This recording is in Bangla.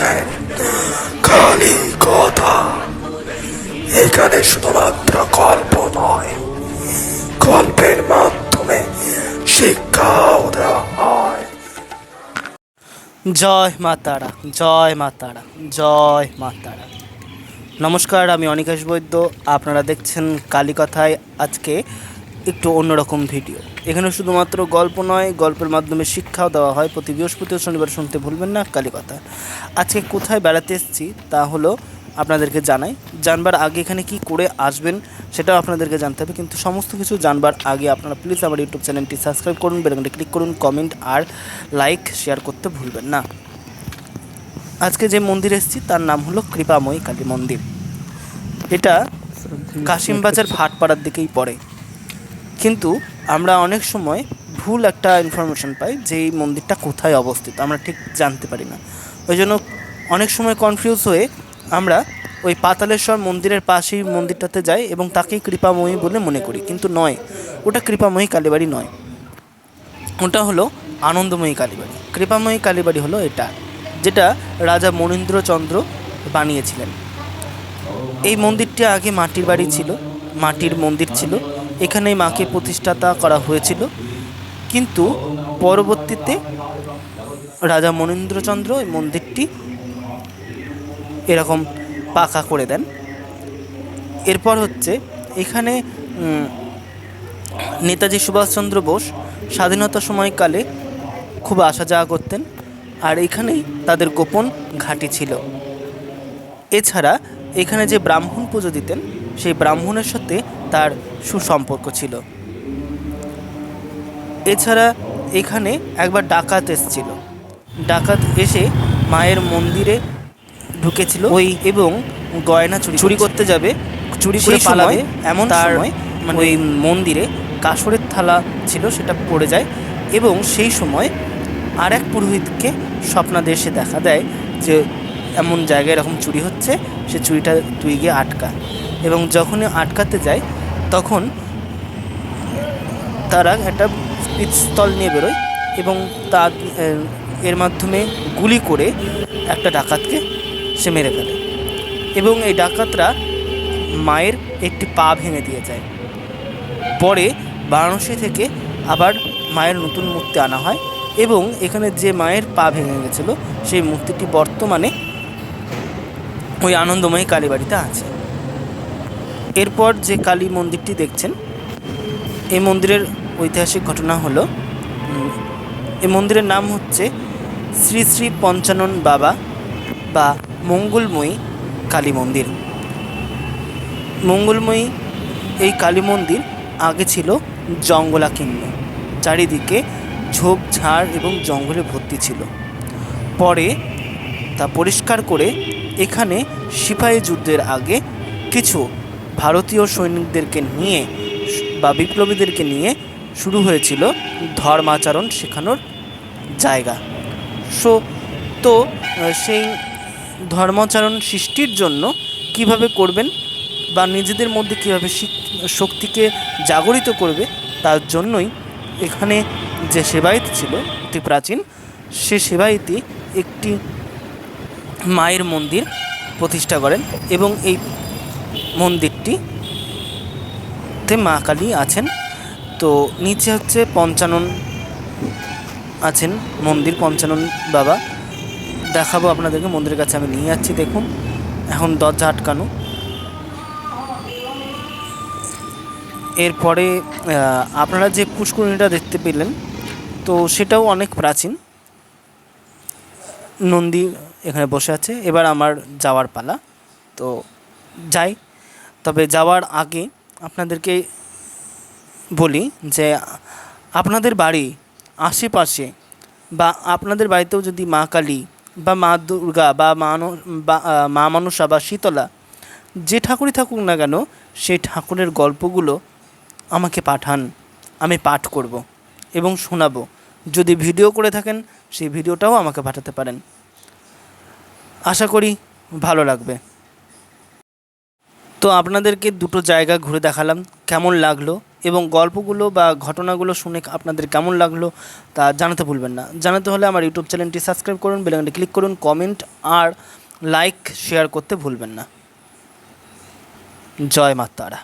শুনছেন খালি কথা। এখানে শুধুমাত্র গল্প নয়, গল্পের মাধ্যমে শিক্ষাও দেওয়া হয়। জয় মা তারা, জয় মা তারা, জয় মা তারা। নমস্কার, আমি অনিকাশ বৈদ্য। আপনারা দেখছেন কালীকথায় আজকে একটু অন্যরকম ভিডিও। এখানে শুধুমাত্র গল্প নয় গল্পের মাধ্যমে শিক্ষাও দেওয়া হয়। প্রতি বৃহস্পতি শনিবার শুনতে ভুলবেন না কালীকথা আজকে কোথায় বেড়াতে এসেছি তা হলো আপনাদেরকে জানাই। জানবার আগে এখানে কি করে আসবেন সেটাও আপনাদেরকে জানতে হবে। কিন্তু সমস্ত কিছু জানবার আগে আপনারা প্লিজ আমার ইউটিউব চ্যানেলটি সাবস্ক্রাইব করুন বেলকনটি ক্লিক করুন কমেন্ট আর লাইক শেয়ার করতে ভুলবেন না। আজকে যে মন্দির এসেছি তার নাম হলো কৃপাময়ী কালী মন্দির। এটা কাশিমবাজার ভাটপাড়ার দিকেই পড়ে। কিন্তু আমরা অনেক সময় ভুল একটা ইনফরমেশন পাই যে এই মন্দিরটা কোথায় অবস্থিত, আমরা ঠিক জানতে পারি না। ওই জন্য অনেক সময় কনফিউজ হয়ে আমরা ওই পাতালেশ্বর মন্দিরের পাশেই মন্দিরটাতে যাই এবং তাকেই কৃপাময়ী বলে মনে করি, কিন্তু নয়। ওটা কৃপাময়ী কালীবাড়ি নয়। ওটা হলো আনন্দময়ী কালীবাড়ি। কৃপাময়ী কালীবাড়ি হলো এটা, যেটা রাজা মনীন্দ্রচন্দ্র বানিয়েছিলেন। এই মন্দিরটি আগে মাটির বাড়ি ছিল, মাটির মন্দির ছিল। এখানেই মাকে প্রতিষ্ঠাতা করা হয়েছিল। কিন্তু পরবর্তীতে রাজা মনীন্দ্রচন্দ্র এই মন্দিরটি এরকম পাকা করে দেন। এরপর হচ্ছে এখানে নেতাজি সুভাষচন্দ্র বোস স্বাধীনতা সময়কালে খুব আসা যাওয়া করতেন আর এখানেই তাদের গোপন ঘাঁটি ছিল। এছাড়া এখানে যে ব্রাহ্মণ পুজো দিতেন সেই ব্রাহ্মণের সাথে তার সুসম্পর্ক ছিল। এছাড়া এখানে একবার ডাকাত এসেছিল। ডাকাত এসে মায়ের মন্দিরে ঢুকেছিল ওই এবং গয়না চুরি চুরি করতে যাবে চুরি করে পালাবে এমন তার মানে ওই মন্দিরে কাসরের থালা ছিল সেটা পড়ে যায় এবং সেই সময় আর এক পুরোহিতকে স্বপ্নাদেশে দেখা দেয় যে এমন জায়গায় এরকম চুরি হচ্ছে সে চুরিটা তুই গিয়ে আটকা। এবং যখনই আটকাতে যায়, তখন তারা একটা পিস্তল নিয়ে বেরোয় এবং তা এর মাধ্যমে গুলি করে একটা ডাকাতকে সে মেরে ফেলে। এবং এই ডাকাতরা মায়ের একটি পা ভেঙে দিয়ে যায়। পরে বারাণসী থেকে আবার মায়ের নতুন মূর্তি আনা হয় এবং এখানে যে মায়ের পা ভেঙে গেছিল, সেই মূর্তিটি বর্তমানে ওই আনন্দময়ী কালীবাড়িতে আছে। এরপর যে কালী মন্দিরটি দেখছেন এই মন্দিরের ঐতিহাসিক ঘটনা হলো এই মন্দিরের নাম হচ্ছে শ্রী শ্রী পঞ্চানন বাবা বা মঙ্গলময়ী কালী মন্দির। মঙ্গলময়ী এই কালী মন্দির আগে ছিল জঙ্গলাকীর্ণ চারিদিকে ঝোপঝাড় এবং জঙ্গলে ভর্তি ছিল। পরে তা পরিষ্কার করে এখানে সিপাহী যুদ্ধের আগে কিছু ভারতীয় সৈনিকদেরকে নিয়ে বা বিপ্লবীদেরকে নিয়ে শুরু হয়েছিল ধর্মাচরণ শেখানোর জায়গা। সো, তো সেই ধর্মাচরণ সৃষ্টির জন্য কীভাবে করবেন বা নিজেদের মধ্যে কীভাবে শক্তিকে জাগরিত করবে তার জন্যই এখানে যে সেবায়িত ছিল, অতি প্রাচীন, সে সেবায়িতই একটি মায়ের মন্দির প্রতিষ্ঠা করেন এবং এই মন্দিরটি। তে মা কালী আছেন। তো নিচে হচ্ছে পঞ্চানন আছেন, মন্দির পঞ্চানন বাবা। দেখাবো আপনাদেরকে, মন্দিরের কাছে আমি নিয়ে যাচ্ছি, দেখুন। এখন দরজা আটকানো। এরপরে আপনারা যে পুষ্করিণীটা দেখতে পেলেন, তো সেটাও অনেক প্রাচীন। নন্দী এখানে বসে আছে। এবার আমার যাওয়ার পালা। তো যাই তবে যাওয়ার আগে আপনাদেরকে বলি যে আপনাদের বাড়ি আশেপাশে বা আপনাদের বাড়িতেও যদি মা কালী বা মা দুর্গা বা মা ন- বা মা মনসা বা শীতলা যে ঠাকুরই থাকুক না কেন সেই ঠাকুরের গল্পগুলো আমাকে পাঠান, আমি পাঠ করব এবং শোনাবো। যদি ভিডিও করে থাকেন, সেই ভিডিওটাও আমাকে পাঠাতে পারেন। আশা করি ভালো লাগবে। তো আপনাদেরকে দুটো জায়গা ঘুরে দেখালাম, কেমন লাগল এবং গল্পগুলো বা ঘটনাগুলো শুনে আপনাদের কেমন লাগল তা জানাতে ভুলবেন না। জানাতে হলে আমার ইউটিউব চ্যানেলটি সাবস্ক্রাইব করুন বেলাইনটি ক্লিক করুন, কমেন্ট আর লাইক, শেয়ার করতে ভুলবেন না। জয় মা তারা।